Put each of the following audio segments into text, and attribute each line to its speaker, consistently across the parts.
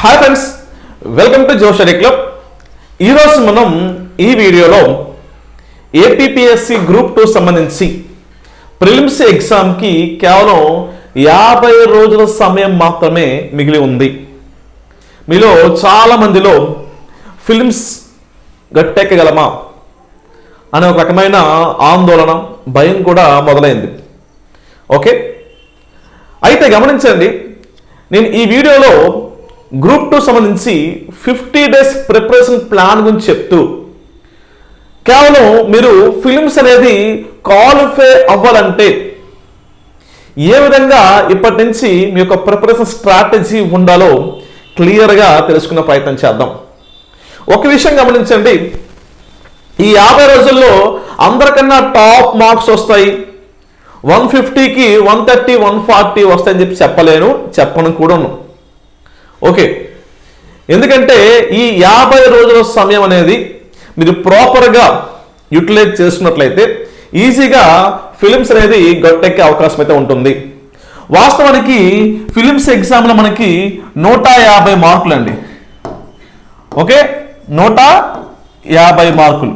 Speaker 1: Hi friends welcome to జోషరీ club ఈరోజు మనం ఈ వీడియోలో ఏపీపీఎస్సి గ్రూప్ టూ సంబంధించి ప్రిలిమ్స్ ఎగ్జామ్కి కేవలం యాభై రోజుల సమయం మాత్రమే మిగిలి ఉంది. మీలో చాలామందిలో ఫిలిమ్స్ గట్టెక్కగలమా అనే ఒక రకమైన ఆందోళన భయం కూడా మొదలైంది. ఓకే? అయితే గమనించండి నేను ఈ వీడియోలో గ్రూప్ టూ సంబంధించి ఫిఫ్టీ డేస్ ప్రిపరేషన్ ప్లాన్ గురించి చెప్తూ కేవలం మీరు ఫిలిమ్స్ అనేది క్వాలిఫై అవ్వాలంటే ఏ విధంగా ఇప్పటి నుంచి మీ యొక్క ప్రిపరేషన్ స్ట్రాటజీ ఉండాలో క్లియర్గా తెలుసుకునే ప్రయత్నం చేద్దాం. ఒక విషయం గమనించండి. ఈ యాభై రోజుల్లో అందరికన్నా టాప్ మార్క్స్ వస్తాయి. వన్ ఫిఫ్టీకి వన్ థర్టీ వన్ ఫార్టీ వస్తాయని చెప్పి చెప్పలేను చెప్పను కూడాను. ఓకే. ఎందుకంటే ఈ యాభై రోజుల సమయం అనేది మీరు ప్రాపర్గా యూటిలైజ్ చేసుకున్నట్లయితే ఈజీగా ఫిలిమ్స్ అనేది గట్టెక్కే అవకాశం అయితే ఉంటుంది. వాస్తవానికి ఫిలిమ్స్ ఎగ్జామ్లో మనకి నూట యాభై మార్కులు అండి ఓకే? నూట యాభై మార్కులు.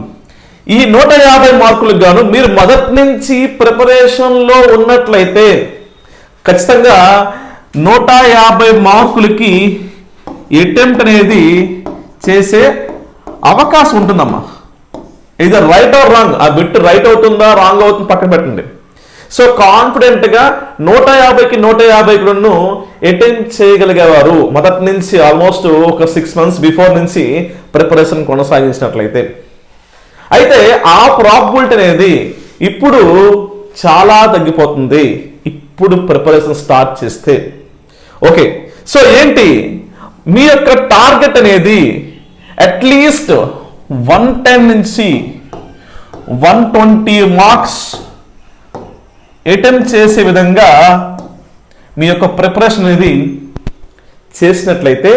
Speaker 1: ఈ నూట యాభై మార్కులకు గాను మీరు మొదటి నుంచి ప్రిపరేషన్లో ఉన్నట్లయితే ఖచ్చితంగా నూట యాభై మార్కులకి అటెంప్ట్ అనేది చేసే అవకాశం ఉంటుందమ్మా. ఇది రైట్ ఆర్ రాంగ్ ఆ బిట్ రైట్ అవుతుందా రాంగ్ అవుతుంది పక్కన పెట్టండి. సో కాన్ఫిడెంట్గా నూట యాభైకి నూట యాభైకి రెండు అటెంప్ట్ చేయగలిగేవారు. మొదటి నుంచి ఆల్మోస్ట్ ఒక సిక్స్ మంత్స్ బిఫోర్ నుంచి ప్రిపరేషన్ కొనసాగించినట్లయితే. అయితే ఆ ప్రాబిలిటీ అనేది ఇప్పుడు చాలా తగ్గిపోతుంది. ఇప్పుడు ప్రిపరేషన్ స్టార్ట్ చేస్తే. ఓకే సో ఏంటి? మీ యొక్క టార్గెట్ అనేది అట్లీస్ట్ వన్ టెన్ నుంచి వన్ ట్వంటీ మార్క్స్ అటెంప్ట్ చేసే విధంగా మీ యొక్క ప్రిపరేషన్ అనేది చేసినట్లయితే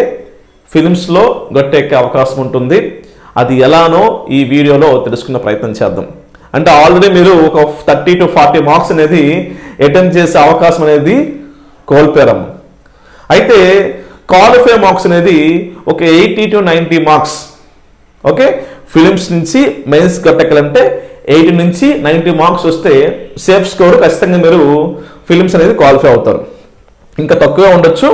Speaker 1: ఫిలిమ్స్లో గట్టెక్కే అవకాశం ఉంటుంది. అది ఎలానో ఈ వీడియోలో తెలుసుకునే ప్రయత్నం చేద్దాం. అంటే ఆల్రెడీ మీరు ఒక థర్టీ టు ఫార్టీ మార్క్స్ అనేది అటెంప్ట్ చేసే అవకాశం అనేది కోల్పోయారమ్మ. అయితే క్వాలిఫై మార్క్స్ అనేది ఒక eighty to ninety marks okay prelims నుంచి మెయిన్స్ కట్టకలంటే ఎయిటీ నుంచి నైంటీ మార్క్స్ వస్తే సేఫ్ స్కోర్ ఖచ్చితంగా మీరు ఫిలిమ్స్ అనేది క్వాలిఫై అవుతారు. ఇంకా తక్కువే ఉండొచ్చు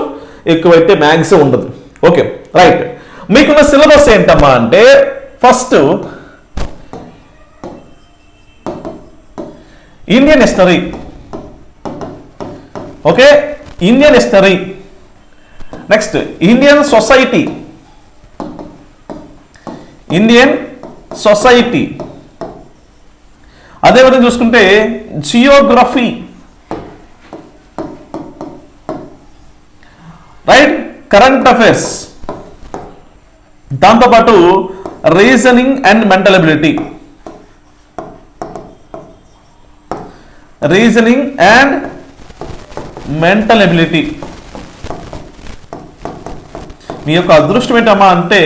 Speaker 1: ఎక్కువైతే మ్యాథ్స్ ఉండదు. ఓకే రైట్ మీకున్న సిలబస్ ఏంటమ్మా అంటే first Indian history okay Indian history next Indian society Indian society అదేవిధంగా చూసుకుంటే జియోగ్రఫీ రైట్ కరెంట్ అఫైర్స్ దాంతోపాటు reasoning and mental ability reasoning and mental ability మీ యొక్క అదృష్టం ఏంటమ్మా అంటే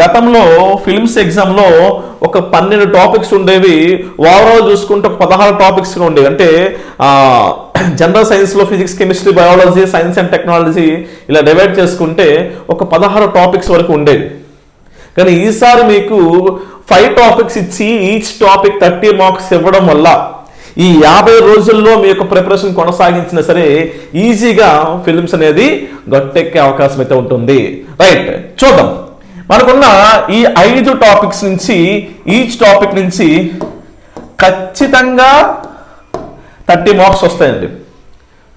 Speaker 1: గతంలో ఫిల్మ్స్ ఎగ్జామ్లో ఒక పన్నెండు టాపిక్స్ ఉండేవి ఓవరాల్ చూసుకుంటే ఒక పదహారు టాపిక్స్ ఉండేవి. అంటే జనరల్ సైన్స్లో physics chemistry biology science and technology ఇలా డివైడ్ చేసుకుంటే ఒక పదహారు టాపిక్స్ వరకు ఉండేవి. కానీ ఈసారి మీకు ఫైవ్ టాపిక్స్ ఇచ్చి ఈచ్ టాపిక్ థర్టీ మార్క్స్ ఇవ్వడం వల్ల ఈ యాభై రోజుల్లో మీ యొక్క ప్రిపరేషన్ కొనసాగించినా సరే ఈజీగా ఫిల్మ్స్ అనేది గట్టెక్కే అవకాశం అయితే ఉంటుంది. రైట్ చూద్దాం. మనకున్న ఈ ఐదు టాపిక్స్ నుంచి ఈచ్ టాపిక్ నుంచి ఖచ్చితంగా థర్టీ మార్క్స్ వస్తాయండి.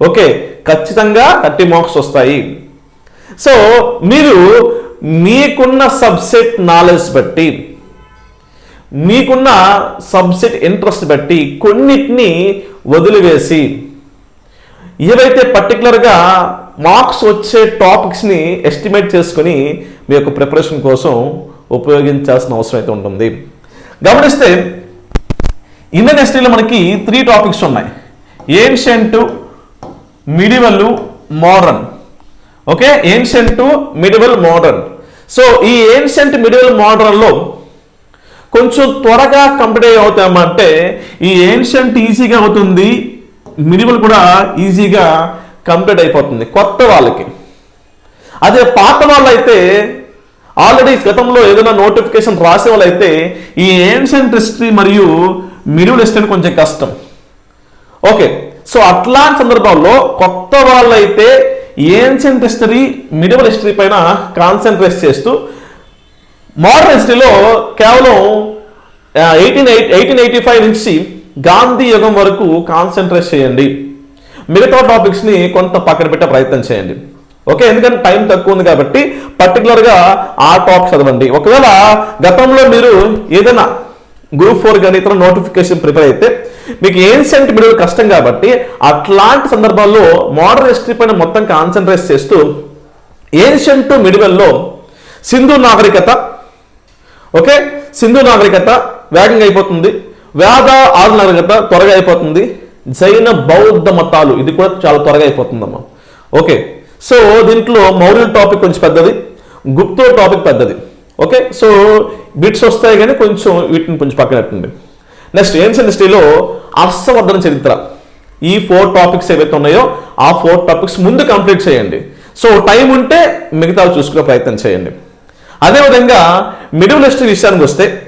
Speaker 1: ఓకే ఖచ్చితంగా థర్టీ మార్క్స్ వస్తాయి. సో మీరు మీకున్న సబ్సెట్ నాలెడ్జ్ బట్టి మీకున్న సబ్జెక్ట్ ఇంట్రెస్ట్ బట్టి కొన్నిటిని వదిలివేసి ఏవైతే పర్టికులర్గా మార్క్స్ వచ్చే టాపిక్స్ని ఎస్టిమేట్ చేసుకుని మీ యొక్క ప్రిపరేషన్ కోసం ఉపయోగించాల్సిన అవసరం అయితే ఉంటుంది. గమనిస్తే ఇండియన్ హిస్టరీలో మనకి త్రీ టాపిక్స్ ఉన్నాయి. Ancient medieval modern. Okay? Ancient medieval modern. So ఈ ఏన్షియంట్ మిడివల్ మోడర్న్లో కొంచెం త్వరగా కంప్లీట్ అవుతామంటే ఈ ఏన్షియంట్ ఈజీగా అవుతుంది. మినిమల్ కూడా ఈజీగా కంప్లీట్ అయిపోతుంది. కొత్త వాళ్ళకి. అదే పాత వాళ్ళు అయితే ఆల్రెడీ గతంలో ఏదైనా నోటిఫికేషన్ రాసే వాళ్ళైతే ఈ ఏన్షియంట్ హిస్టరీ మరియు మిడిల్ హిస్టరీ కొంచెం కష్టం. ఓకే. సో అట్లాంటి సందర్భాల్లో కొత్త వాళ్ళైతే ఏన్షియంట్ హిస్టరీ మిడివల్ హిస్టరీ పైన కాన్సన్ట్రేట్ చేస్తూ మోడర్న్ హిస్టరీలో కేవలం eighteen eight eighteen eighty five నుంచి గాంధీ యుగం వరకు కాన్సన్ట్రేట్ చేయండి. మిగతా టాపిక్స్ని కొంత పక్కన పెట్టే ప్రయత్నం చేయండి. ఓకే ఎందుకంటే టైం తక్కువ ఉంది కాబట్టి పర్టికులర్గా ఆ టాప్ చదవండి. ఒకవేళ గతంలో మీరు ఏదైనా గ్రూప్ ఫోర్ కానీ ఇతర నోటిఫికేషన్ ప్రిపేర్ అయితే మీకు ఏన్షియంట్ మిడిల్ కష్టం కాబట్టి అట్లాంటి సందర్భాల్లో మోడర్న్ హిస్టరీ పైన మొత్తం కాన్సన్ట్రేట్ చేస్తూ ఏన్షియంట్ మిడివెల్లో సింధు నాగరికత ఓకే? సింధు నాగరికత వేగంగా అయిపోతుంది. వేద ఆరు నాగరికత త్వరగా అయిపోతుంది. జైన బౌద్ధ మతాలు ఇది కూడా చాలా త్వరగా అయిపోతుందమ్మా. ఓకే? సో దీంట్లో మౌర్యుల టాపిక్ కొంచెం పెద్దది గుప్తో టాపిక్ పెద్దది. ఓకే? సో బిట్స్ వస్తాయి కానీ కొంచెం వీటిని కొంచెం పక్కన పెట్టండి. నెక్స్ట్ ఏన్షియన్ హిస్టరీలో హర్షవర్ధన చరిత్ర? ఈ ఫోర్ టాపిక్స్ ఏవైతే ఉన్నాయో ఆ ఫోర్ టాపిక్స్ ముందు కంప్లీట్ చేయండి. సో టైం ఉంటే మిగతా చూసుకునే ప్రయత్నం చేయండి. అదేవిధంగా మిడిల్ ఈస్ట్ విషయానికి వస్తే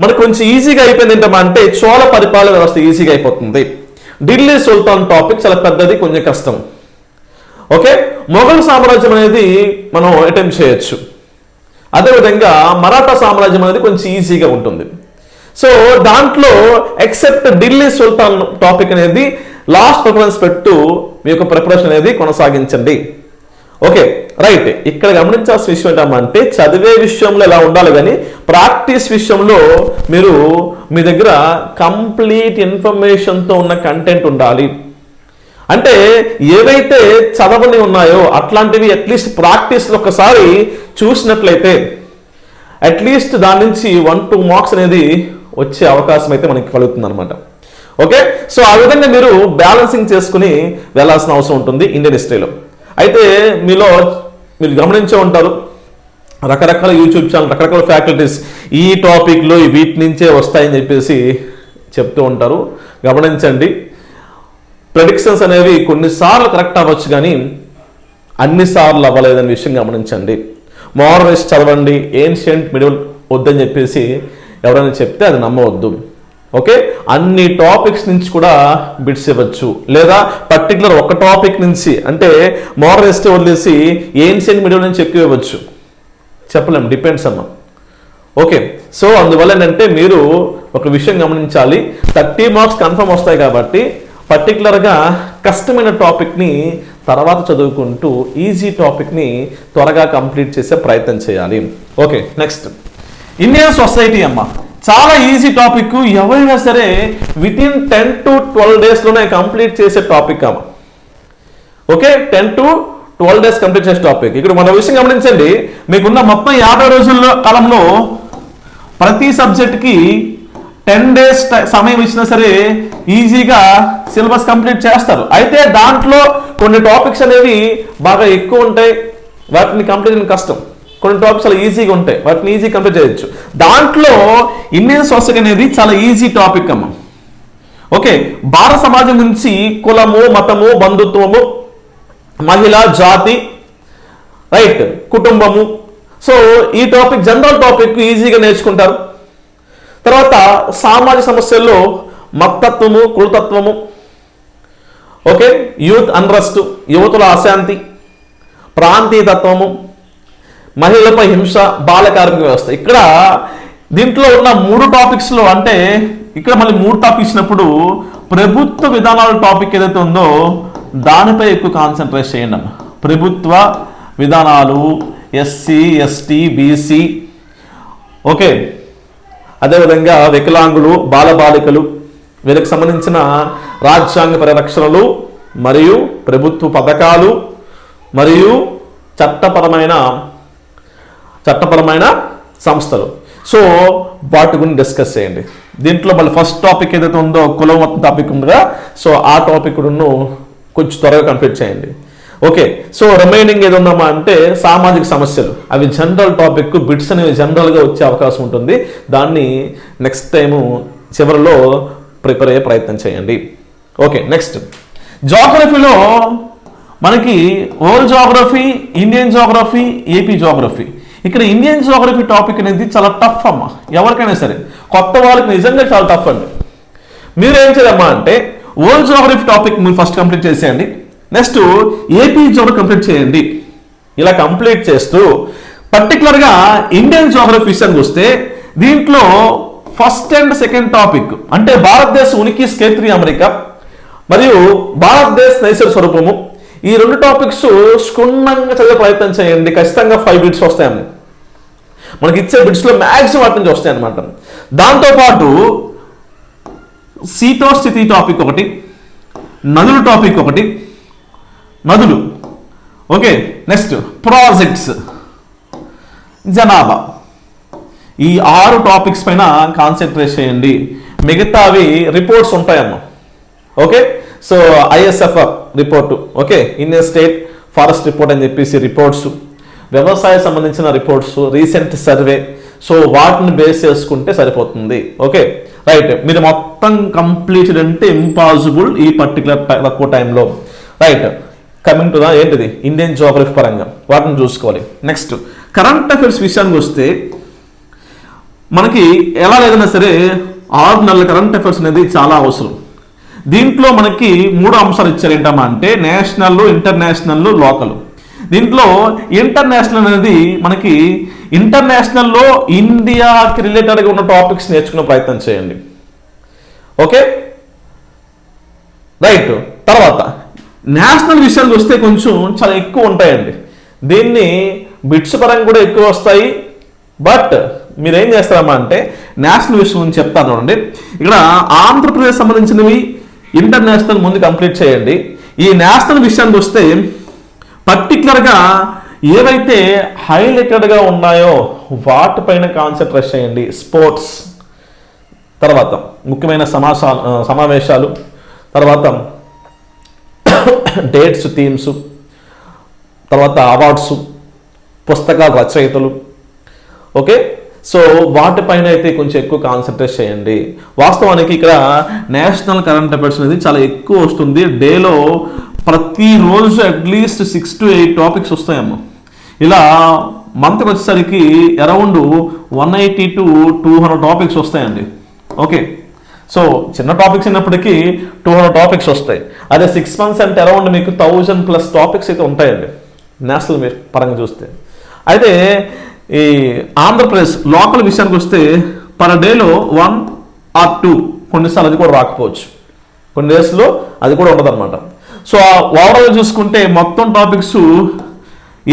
Speaker 1: మనకు కొంచెం ఈజీగా అయిపోయింది ఏంటమ్మా అంటే చోళ పరిపాలన వ్యవస్థ ఈజీగా అయిపోతుంది. ఢిల్లీ సుల్తాన్ టాపిక్ చాలా పెద్దది కొంచెం కష్టం. ఓకే? మొఘల్ సామ్రాజ్యం అనేది మనం అటెంప్ట్ చేయొచ్చు. అదేవిధంగా మరాఠా సామ్రాజ్యం అనేది కొంచెం ఈజీగా ఉంటుంది. సో దాంట్లో ఎక్సెప్ట్ ఢిల్లీ సుల్తాన్ టాపిక్ అనేది లాస్ట్ ప్రిఫరెన్స్ పెట్టు మీ యొక్క ప్రిపరేషన్ అనేది కొనసాగించండి. ఓకే రైట్ ఇక్కడ గమనించాల్సిన విషయం ఏంటంటే చదివే విషయంలో ఎలా ఉండాలి కానీ ప్రాక్టీస్ విషయంలో మీరు మీ దగ్గర కంప్లీట్ ఇన్ఫర్మేషన్తో ఉన్న కంటెంట్ ఉండాలి. అంటే ఏవైతే చదవని ఉన్నాయో అట్లాంటివి అట్లీస్ట్ ప్రాక్టీస్లో ఒకసారి చూసినట్లయితే అట్లీస్ట్ దాని నుంచి వన్ టూ మార్క్స్ అనేది వచ్చే అవకాశం అయితే మనకి కలుగుతుంది అనమాట ఓకే సో ఆ విధంగా మీరు బ్యాలెన్సింగ్ చేసుకుని వెళ్ళాల్సిన అవసరం ఉంటుంది ఇండియన్ హిస్టరీలో అయితే మీలో మీరు గమనించే ఉంటారు రకరకాల యూట్యూబ్ ఛానల్ రకరకాల ఫ్యాకల్టీస్ ఈ టాపిక్లో వీటి నుంచే వస్తాయని చెప్పేసి చెప్తూ ఉంటారు. గమనించండి ప్రెడిక్షన్స్ అనేవి కొన్నిసార్లు కరెక్ట్ అవ్వచ్చు కానీ అన్నిసార్లు అవ్వలేదనే విషయం గమనించండి. మోరలిస్ట్ చదవండి ఏన్షియంట్ మిడిల్ వద్దని చెప్పేసి ఎవరైనా చెప్తే అది నమ్మవద్దు. ఓకే? అన్ని టాపిక్స్ నుంచి కూడా బిట్స్ ఇవ్వచ్చు. లేదా పర్టికులర్ ఒక టాపిక్ నుంచి అంటే మోరలిస్ట్ వదిలేసి ఏన్షియన్ మీడియం నుంచి ఎక్కువ ఇవ్వచ్చు. చెప్పలేము డిపెండ్స్ అమ్మా. ఓకే? సో అందువల్ల ఏంటంటే మీరు ఒక విషయం గమనించాలి. థర్టీ మార్క్స్ కన్ఫర్మ్ వస్తాయి కాబట్టి పర్టికులర్గా కష్టమైన టాపిక్ని తర్వాత చదువుకుంటూ ఈజీ టాపిక్ని త్వరగా కంప్లీట్ చేసే ప్రయత్నం చేయాలి. Okay next. ఇండియన్ సొసైటీ అమ్మ. చాలా ఈజీ టాపిక్ ఎవరైనా సరే within ten to twelve డేస్లోనే కంప్లీట్ చేసే టాపిక్ అమ్మ okay ten to twelve days complete చేసే టాపిక్ ఇక్కడ మన విషయం గమనించండి. మీకున్న మొత్తం యాభై రోజుల్లో కాలంలో ప్రతి సబ్జెక్ట్కి టెన్ డేస్ సమయం ఇచ్చినా సరే ఈజీగా సిలబస్ కంప్లీట్ చేస్తారు. అయితే దాంట్లో కొన్ని టాపిక్స్ అనేవి బాగా ఎక్కువ ఉంటాయి. వాటిని కంప్లీట్ చేయడం కష్టం. కొన్ని టాపిక్స్ చాలా ఈజీగా ఉంటాయి. వాటిని ఈజీ కంప్లీట్ చేయొచ్చు. దాంట్లో ఇండియన్ సొసైటీ అనేది చాలా ఈజీ టాపిక్ అమ్మ. ఓకే భారత సమాజం నుంచి కులము మతము బంధుత్వము మహిళ జాతి రైట్ కుటుంబము. సో ఈ టాపిక్ జనరల్ టాపిక్ ఈజీగా నేర్చుకుంటారు. తర్వాత సామాజిక సమస్యల్లో మత్తత్వము కులతత్వము. ఓకే యూత్ అన్రస్ట్ యువతుల అశాంతి ప్రాంతీయతత్వము. మహిళలపై హింస బాల కార్మిక వ్యవస్థ. ఇక్కడ దీంట్లో ఉన్న మూడు టాపిక్స్లో అంటే ఇక్కడ మళ్ళీ మూడు టాపిక్స్ ఇచ్చినప్పుడు ప్రభుత్వ విధానాల టాపిక్ ఏదైతే ఉందో దానిపై ఎక్కువ కాన్సన్ట్రేట్ చేయండి అన్న. ప్రభుత్వ విధానాలు ఎస్సీ ఎస్టీ బీసీ. ఓకే. అదేవిధంగా వికలాంగులు బాలబాలికలు వీరికి సంబంధించిన రాజ్యాంగ పరిరక్షణలు మరియు ప్రభుత్వ పథకాలు మరియు చట్టపరమైన చట్టపరమైన సంస్థలు. సో వాటి గురించి డిస్కస్ చేయండి. దీంట్లో మళ్ళీ ఫస్ట్ టాపిక్ ఏదైతే ఉందో కులం మొత్తం టాపిక్ ఉందిగా సో ఆ టాపిక్ కొంచెం త్వరగా కంప్లీట్ చేయండి. ఓకే సో రిమైనింగ్ ఏది ఉందమ్మా అంటే సామాజిక సమస్యలు. అవి జనరల్ టాపిక్ బిట్స్ అనేవి జనరల్గా వచ్చే అవకాశం ఉంటుంది. దాన్ని నెక్స్ట్ టైము చివరిలో ప్రిపేర్ అయ్యే ప్రయత్నం చేయండి. ఓకే నెక్స్ట్ జాగ్రఫీలో మనకి world geography Indian geography AP geography ఇక్కడ ఇండియన్ జోగ్రఫీ టాపిక్ అనేది చాలా టఫ్ అమ్మ. ఎవరికైనా సరే. కొత్త వాళ్ళకి నిజంగా చాలా టఫ్ అండి. మీరు ఏం చేయాలమ్మా అంటే వరల్డ్ జోగ్రఫీ టాపిక్ మీరు ఫస్ట్ కంప్లీట్ చేసేయండి. నెక్స్ట్ ఏపీ జోగ్రఫీ కంప్లీట్ చేయండి. ఇలా కంప్లీట్ చేస్తూ పర్టికులర్గా ఇండియన్ జోగ్రఫీ విషయానికి వస్తే దీంట్లో ఫస్ట్ అండ్ సెకండ్ టాపిక్ అంటే భారతదేశ ఉనికి స్కేత్రి అమెరికా మరియు భారతదేశ నైసర్ స్వరూపము ఈ రెండు టాపిక్స్ క్షుణ్ణంగా చదివే ప్రయత్నం చేయండి. ఖచ్చితంగా ఫైవ్ బిట్స్ వస్తాయని మనకి ఇచ్చే బిట్స్లో మ్యాక్సిమం వాటి నుంచి వస్తాయి అనమాట దాంతోపాటు శీతోస్థితి టాపిక్ ఒకటి నదులు టాపిక్ ఒకటి నదులు. ఓకే నెక్స్ట్ ప్రాజెక్ట్స్ జనాభా. ఈ ఆరు టాపిక్స్ పైన కాన్సన్ట్రేట్ చేయండి. మిగతావి reports ఉంటాయమ్మా. Okay so ISFR report okay Indian state forest report అని చెప్పేసి రిపోర్ట్స్ వ్యవసాయ సంబంధించిన రిపోర్ట్స్ రీసెంట్ సర్వే సో వాటిని బేస్ చేసుకుంటే సరిపోతుంది ఓకే రైట్ మీరు మొత్తం కంప్లీటెడ్ అంటే ఇంపాసిబుల్ ఈ పర్టికులర్ తక్కువ టైంలో రైట్ కమింగ్ టు ద ఏంటిది? ఇండియన్ జోగ్రఫీ పరంగా. వాటిని చూసుకోవాలి. నెక్స్ట్ కరెంట్ అఫైర్స్ విషయానికి వస్తే మనకి ఎలా లేదన్నా సరే ఆరు నెలల కరెంట్ అఫైర్స్ అనేది చాలా అవసరం. దీంట్లో మనకి మూడు అంశాలు ఇచ్చారు ఏంటమ్మా అంటే నేషనల్ ఇంటర్నేషనల్ లోకల్. దీంట్లో ఇంటర్నేషనల్ అనేది మనకి ఇంటర్నేషనల్లో ఇండియాకి రిలేటెడ్గా ఉన్న టాపిక్స్ నేర్చుకునే ప్రయత్నం చేయండి. ఓకే? రైట్. తర్వాత నేషనల్ విషయానికి వస్తే కొంచెం చాలా ఎక్కువ ఉంటాయండి. దీన్ని బిట్స్ పరంగా కూడా ఎక్కువ వస్తాయి. బట్ మీరు ఏం చేస్తారమ్మా అంటే నేషనల్ విషయం గురించి చెప్తాను చూడండి. ఇక్కడ ఆంధ్రప్రదేశ్ సంబంధించినవి ఇంటర్నేషనల్ ముందు కంప్లీట్ చేయండి. ఈ నేషనల్ విషయానికి వస్తే పర్టికులర్గా ఏవైతే హైలైటెడ్గా ఉన్నాయో వాటిపైన కాన్సన్ట్రేట్ చేయండి. స్పోర్ట్స్. తర్వాత ముఖ్యమైన సమాసా సమావేశాలు. తర్వాత డేట్స్ థీమ్స్. తర్వాత అవార్డ్స్ పుస్తకాల రచయితలు. ఓకే? సో వాటిపైన అయితే కొంచెం ఎక్కువ కాన్సన్ట్రేట్ చేయండి. వాస్తవానికి ఇక్కడ నేషనల్ కరెంట్ అఫైర్స్ అనేది చాలా ఎక్కువ వస్తుంది. డేలో ప్రతిరోజు at least six to eight topics వస్తాయమ్మ. ఇలా మంత్కి వచ్చేసరికి around one eighty to two hundred topics వస్తాయండి. ఓకే సో చిన్న టాపిక్స్ అయినప్పటికీ టూ హండ్రెడ్ టాపిక్స్ వస్తాయి. అదే సిక్స్ మంత్స్ అంటే అరౌండ్ మీకు థౌజండ్ ప్లస్ టాపిక్స్ అయితే ఉంటాయండి. నేషనల్ మీరు పరంగా చూస్తే. అయితే ఈ ఆంధ్రప్రదేశ్ లోకల్ విషయానికి వస్తే పర్ డేలో వన్ ఆర్ టూ కొన్నిసార్లు అది కూడా రాకపోవచ్చు. కొన్ని డేస్లో అది కూడా ఉండదన్నమాట. సో ఓవరాల్ చూసుకుంటే మొత్తం టాపిక్స్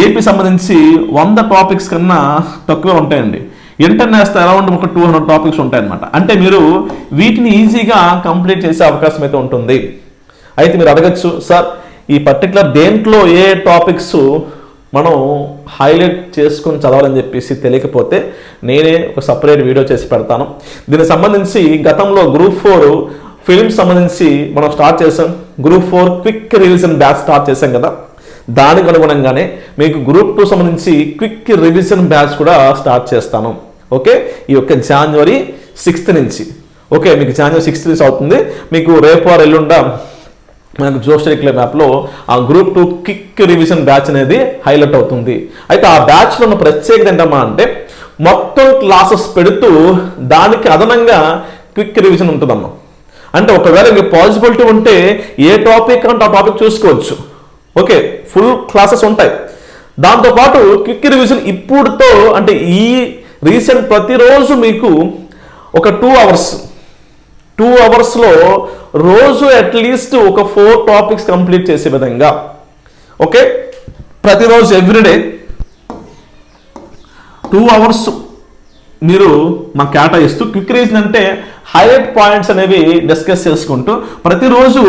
Speaker 1: ఏపీ సంబంధించి వంద టాపిక్స్ కన్నా తక్కువే ఉంటాయండి. ఇంటర్నేషనల్ అరౌండ్ ఒక టూ హండ్రెడ్ టాపిక్స్ ఉంటాయన్నమాట. అంటే మీరు వీటిని ఈజీగా కంప్లీట్ చేసే అవకాశం అయితే ఉంటుంది. అయితే మీరు అడగచ్చు సార్ ఈ పర్టికులర్ దేంట్లో ఏ టాపిక్స్ మనం హైలైట్ చేసుకుని చదవాలని చెప్పేసి తెలియకపోతే నేనే ఒక సపరేట్ వీడియో చేసి పెడతాను. దీనికి సంబంధించి గతంలో గ్రూప్ ఫోర్ ఫిలిమ్స్ సంబంధించి మనం స్టార్ట్ చేసాం group four quick revision batch start చేసాం కదా. దానికి అనుగుణంగానే మీకు గ్రూప్ టూ సంబంధించి క్విక్ రివిజన్ బ్యాచ్ కూడా స్టార్ట్ చేస్తాను. ఓకే? ఈ యొక్క జనవరి సిక్స్త్ నుంచి. ఓకే? మీకు జనవరి సిక్స్త్ నుంచి అవుతుంది. మీకు రేపు వారు ఎల్లుండా మనకు జోస్టరీ క్లబ్ యాప్లో ఆ group two quick revision batch అనేది హైలైట్ అవుతుంది. అయితే ఆ బ్యాచ్లో ఉన్న ప్రత్యేకత ఏంటమ్మా అంటే మొత్తం క్లాసెస్ పెడుతూ దానికి అదనంగా క్విక్ రివిజన్ ఉంటుందమ్మా. అంటే ఒకవేళ మీకు పాసిబిలిటీ ఉంటే ఏ టాపిక్ అంటే ఆ టాపిక్ చూసుకోవచ్చు. ఓకే ఫుల్ క్లాసెస్ ఉంటాయి. దాంతోపాటు క్విక్ రివిజన్ ఇప్పుడుతో అంటే ఈ రీసెంట్ ప్రతిరోజు మీకు ఒక టూ అవర్స్ టూ అవర్స్లో రోజు అట్లీస్ట్ ఒక ఫోర్ టాపిక్స్ కంప్లీట్ చేసే విధంగా. ఓకే ప్రతిరోజు ఎవ్రీడే టూ అవర్స్ మీరు మాకు కేటాయిస్తూ క్విక్ రీజన్ అంటే హైలైట్ పాయింట్స్ అనేవి డిస్కస్ చేసుకుంటూ ప్రతిరోజు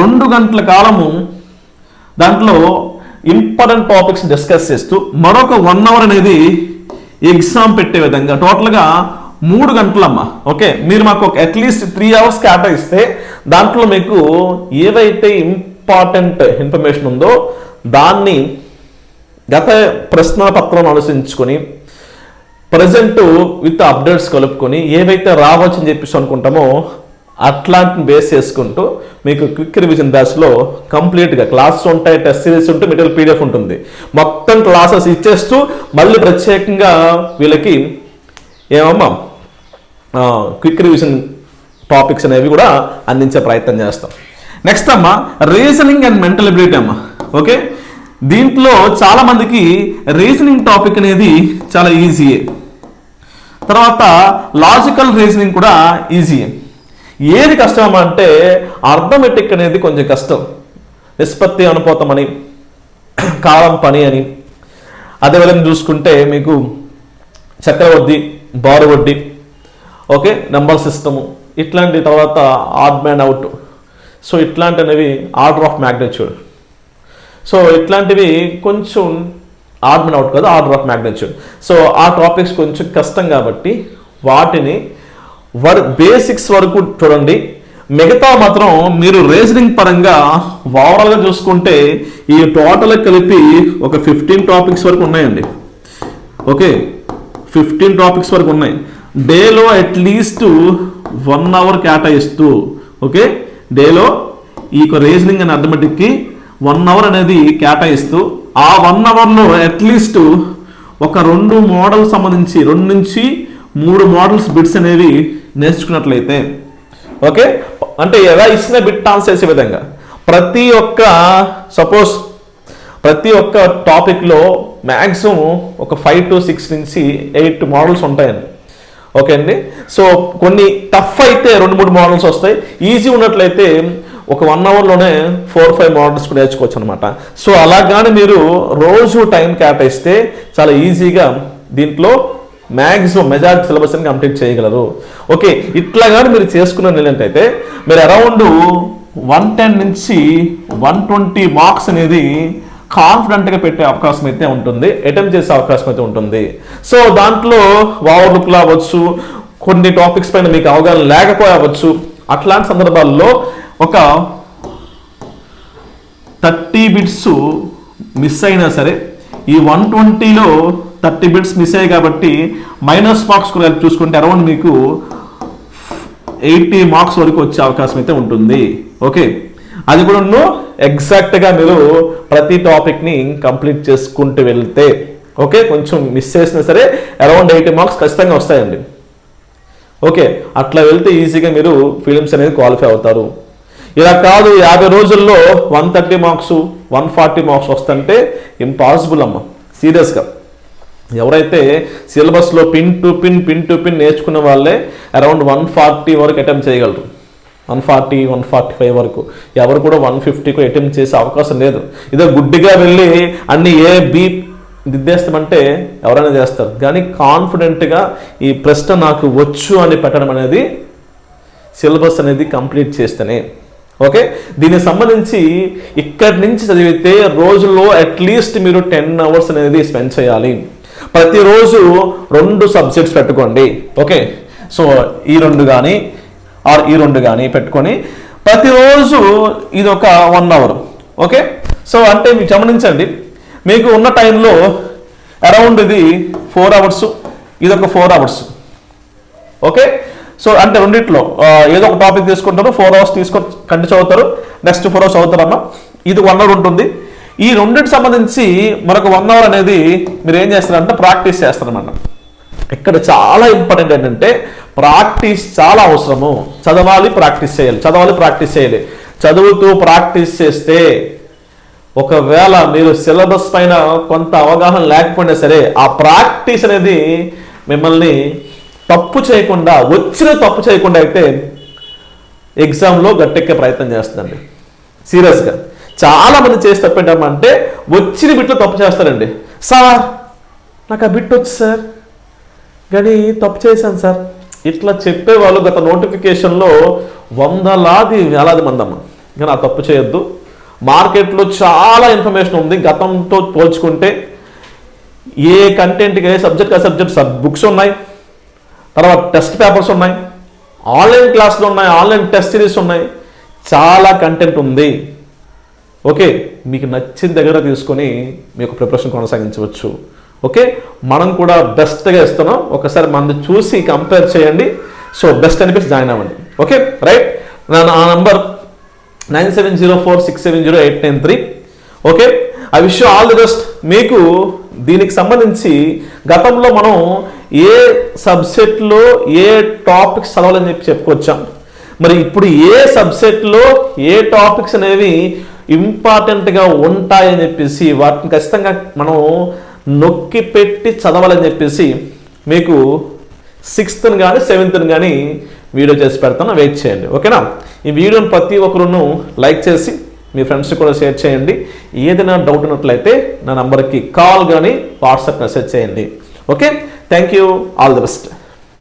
Speaker 1: రెండు గంటల కాలము దాంట్లో ఇంపార్టెంట్ టాపిక్స్ డిస్కస్ చేస్తూ మరొక వన్ అవర్ అనేది ఎగ్జామ్ పెట్టే విధంగా టోటల్గా మూడు గంటలమ్మా. ఓకే మీరు మాకు ఒక అట్లీస్ట్ త్రీ అవర్స్ కేటాయిస్తే దాంట్లో మీకు ఏవైతే ఇంపార్టెంట్ ఇన్ఫర్మేషన్ ఉందో దాన్ని గత ప్రశ్న పత్రం అనుసరించుకొని ప్రజెంట్ విత్ అప్డేట్స్ కలుపుకొని ఏవైతే రావచ్చు అని చెప్పేసి అనుకుంటామో అట్లాంటిని బేస్ చేసుకుంటూ మీకు క్విక్ రివిజన్ బ్యాచ్లో కంప్లీట్గా క్లాసెస్ ఉంటాయి టెస్ట్ సిరీస్ ఉంటే మెటీరియల్ పీడిఎఫ్ ఉంటుంది. మొత్తం క్లాసెస్ ఇచ్చేస్తూ మళ్ళీ ప్రత్యేకంగా వీళ్ళకి ఏమమ్మా క్విక్ రివిజన్ టాపిక్స్ అనేవి కూడా అందించే ప్రయత్నం చేస్తాం. నెక్స్ట్ అమ్మ రీజనింగ్ అండ్ మెంటల్ ఎబిలిటీ అమ్మ. ఓకే దీంట్లో చాలామందికి రీజనింగ్ టాపిక్ అనేది చాలా ఈజీయే తర్వాత లాజికల్ రీజనింగ్ కూడా ఈజీయే ఏది కష్టం అంటే అర్థమెటిక్ అనేది కొంచెం కష్టం. నిష్పత్తి అనుపోతామని కాలం పని అని. అదేవిధంగా చూసుకుంటే మీకు చక్రవడ్డీ బారు వడ్డీ ఓకే నెంబర్ సిస్టము. ఇట్లాంటి తర్వాత ఆడ్ మ్యాన్ అవుట్. సో ఇట్లాంటివి ఆర్డర్ ఆఫ్ మ్యాగ్నెట్యూడ్. సో ఇట్లాంటివి కొంచెం ఆడ్ మ్యాన్ అవుట్ కాదు ఆర్డర్ ఆఫ్ మ్యాగ్నెట్యూడ్. సో ఆ టాపిక్స్ కొంచెం కష్టం కాబట్టి వాటిని వర్ బేసిక్స్ వరకు చూడండి. మిగతా మాత్రం మీరు రీజనింగ్ పరంగా ఓవరాల్గా చూసుకుంటే ఈ టోటల్ కలిపి ఒక ఫిఫ్టీన్ టాపిక్స్ వరకు ఉన్నాయండి. ఓకే ఫిఫ్టీన్ టాపిక్స్ వరకు ఉన్నాయి. డేలో అట్లీస్ట్ వన్ అవర్ కేటాయిస్తూ ఓకే డేలో ఈ యొక్క రీజనింగ్ అండ్ అథమెటిక్కి వన్ అవర్ అనేది కేటాయిస్తూ ఆ వన్ అవర్లో అట్లీస్ట్ ఒక రెండు మోడల్ సంబంధించి రెండు నుంచి మూడు మోడల్స్ బిట్స్ అనేవి నేర్చుకున్నట్లయితే ఓకే అంటే ఎలా ఇచ్చిన బిట్ ఆన్సర్ చేసే విధంగా ప్రతి ఒక్క సపోజ్ ప్రతి ఒక్క టాపిక్లో మ్యాక్సిమం ఒక ఫైవ్ టు సిక్స్ నుంచి ఎయిట్ మోడల్స్ ఉంటాయండి. ఓకే అండి? సో కొన్ని టఫ్ అయితే రెండు మూడు మోడల్స్ వస్తాయి. ఈజీ ఉన్నట్లయితే ఒక వన్ అవర్లోనే ఫోర్ ఫైవ్ మోడల్స్ కూడా నేర్చుకోవచ్చు అనమాట సో అలా కానీ మీరు రోజు టైం కేటాయిస్తే చాలా ఈజీగా దీంట్లో మ్యాక్సిమం మెజారిటీ సిలబస్ అని కంప్లీట్ చేయగలరు. ఓకే ఇట్లా కానీ మీరు చేసుకున్న ఏంటంటే మీరు అరౌండ్ వన్ టెన్ నుంచి వన్ ట్వంటీ మార్క్స్ అనేది కాన్ఫిడెంట్గా పెట్టే అవకాశం అయితే ఉంటుంది అటెంప్ట్ చేసే అవకాశం అయితే ఉంటుంది. సో దాంట్లో ఓవర్ లుక్లు అవ్వచ్చు కొన్ని టాపిక్స్ పైన మీకు అవగాహన లేకపోవచ్చు అట్లాంటి సందర్భాల్లో ఒక థర్టీ బిట్స్ మిస్ అయినా సరే ఈ వన్ ట్వంటీలో థర్టీ బిట్స్ మిస్ అయ్యాయి కాబట్టి మైనస్ మార్క్స్ కూడా చూసుకుంటే అరౌండ్ మీకు ఎయిటీ మార్క్స్ వరకు వచ్చే అవకాశం అయితే ఉంటుంది. ఓకే అది కూడా ఎగ్జాక్ట్గా మీరు ప్రతి టాపిక్ని కంప్లీట్ చేసుకుంటూ వెళ్తే ఓకే? కొంచెం మిస్ చేసినా సరే అరౌండ్ ఎయిటీ మార్క్స్ ఖచ్చితంగా వస్తాయండి. ఓకే? అట్లా వెళ్తే ఈజీగా మీరు ఫిలిమ్స్ అనేది క్వాలిఫై అవుతారు. ఇలా కాదు యాభై రోజుల్లో one thirty marks one forty marks వస్తుంటే ఇంపాసిబుల్ అమ్మ. సీరియస్గా ఎవరైతే సిలబస్లో pin to pin pin to pin నేర్చుకున్న వాళ్ళే అరౌండ్ వన్ ఫార్టీ వరకు అటెంప్ట్ చేయగలరు. One forty one forty five వరకు. ఎవరు కూడా వన్ ఫిఫ్టీకి అటెంప్ట్ చేసే అవకాశం లేదు. ఇదో గుడ్డిగా వెళ్ళి అన్ని ఏ బీ దిద్దేస్తామంటే ఎవరైనా చేస్తారు. కానీ కాన్ఫిడెంట్గా ఈ ప్రశ్న నాకు వచ్చు అని పెట్టడం అనేది సిలబస్ అనేది కంప్లీట్ చేస్తేనే. ఓకే? దీనికి సంబంధించి ఇక్కడి నుంచి చదివితే రోజులో అట్లీస్ట్ మీరు టెన్ అవర్స్ అనేది స్పెండ్ చేయాలి. ప్రతిరోజు రెండు సబ్జెక్ట్స్ పెట్టుకోండి. ఓకే? సో ఈ రెండు కానీ ఆర్ ఈ రెండు కానీ పెట్టుకొని ప్రతిరోజు ఇది ఒక వన్ అవర్ ఓకే సో అంటే మీరు గమనించండి మీకు ఉన్న టైంలో అరౌండ్ ఇది ఫోర్ అవర్స్ ఇది ఒక ఫోర్ అవర్స్ ఓకే సో అంటే రెండిట్లో ఏదో ఒక టాపిక్ తీసుకుంటారు ఫోర్ అవర్స్ తీసుకొని కంటి చదువుతారు నెక్స్ట్ ఫోర్ అవర్స్ అవుతారమ్మా ఇది వన్ అవర్ ఉంటుంది. ఈ రెండింటికి సంబంధించి మరొక వన్ అవర్ అనేది మీరు ఏం చేస్తారంటే ప్రాక్టీస్ చేస్తారన్నమాట. ఇక్కడ చాలా ఇంపార్టెంట్ ఏంటంటే ప్రాక్టీస్ చాలా అవసరము. చదవాలి ప్రాక్టీస్ చేయాలి. చదవాలి ప్రాక్టీస్ చేయాలి. చదువుతూ ప్రాక్టీస్ చేస్తే ఒకవేళ మీరు సిలబస్ పైన కొంత అవగాహన లేకపోయినా సరే ఆ ప్రాక్టీస్ అనేది మిమ్మల్ని తప్పు చేయకుండా వచ్చిన తప్పు చేయకుండా అయితే ఎగ్జామ్లో గట్టెక్కే ప్రయత్నం చేస్తుందండి. సీరియస్గా. చాలా మంది చేసి తప్పేటమంటే వచ్చిన బిట్లు తప్పు చేస్తారండి. సార్ నాకు ఆ బిట్ వచ్చు సార్. కానీ తప్పు చేశాను సార్. ఇట్లా చెప్పేవాళ్ళు గత నోటిఫికేషన్లో వందలాది వేలాది మంది అమ్మ. కానీ ఆ తప్పు చేయొద్దు. మార్కెట్లో చాలా ఇన్ఫర్మేషన్ ఉంది. గతంతో పోల్చుకుంటే ఏ కంటెంట్కి ఏ సబ్జెక్ట్ ఆ సబ్జెక్ట్ సబ్ బుక్స్ ఉన్నాయి. తర్వాత టెస్ట్ పేపర్స్ ఉన్నాయి. ఆన్లైన్ క్లాసులు ఉన్నాయి. ఆన్లైన్ టెస్ట్ సిరీస్ ఉన్నాయి. చాలా కంటెంట్ ఉంది. ఓకే మీకు నచ్చిన దగ్గర తీసుకొని మీకు ప్రిపరేషన్ కొనసాగించవచ్చు. ఓకే? మనం కూడా బెస్ట్గా ఇస్తున్నాం. ఒకసారి మనది చూసి కంపేర్ చేయండి. సో బెస్ట్ అనిపిస్తే జాయిన్ అవ్వండి. ఓకే? రైట్ నా ఆ number nine seven zero four six seven zero eight nine three okay? I wish all the best మీకు దీనికి సంబంధించి గతంలో మనం ఏ సబ్జెక్ట్లో ఏ టాపిక్స్ చదవాలని చెప్పి చెప్పుకొచ్చాం. మరి ఇప్పుడు ఏ సబ్జెక్ట్లో ఏ టాపిక్స్ అనేవి ఇంపార్టెంట్గా ఉంటాయని చెప్పేసి వాటిని ఖచ్చితంగా మనం నొక్కి పెట్టి చదవాలని చెప్పేసి మీకు సిక్స్త్ని కానీ సెవెంత్ని కానీ వీడియో చేసి పెడతాను. వెయిట్ చేయండి. ఓకేనా? ఈ వీడియోని ప్రతి ఒక్కరును లైక్ చేసి మీ ఫ్రెండ్స్ కూడా షేర్ చేయండి. ఏదైనా డౌట్ ఉన్నట్లయితే నా నంబర్కి కాల్ కానీ వాట్సాప్ మెసేజ్ చేయండి. Okay? Thank you. All the best.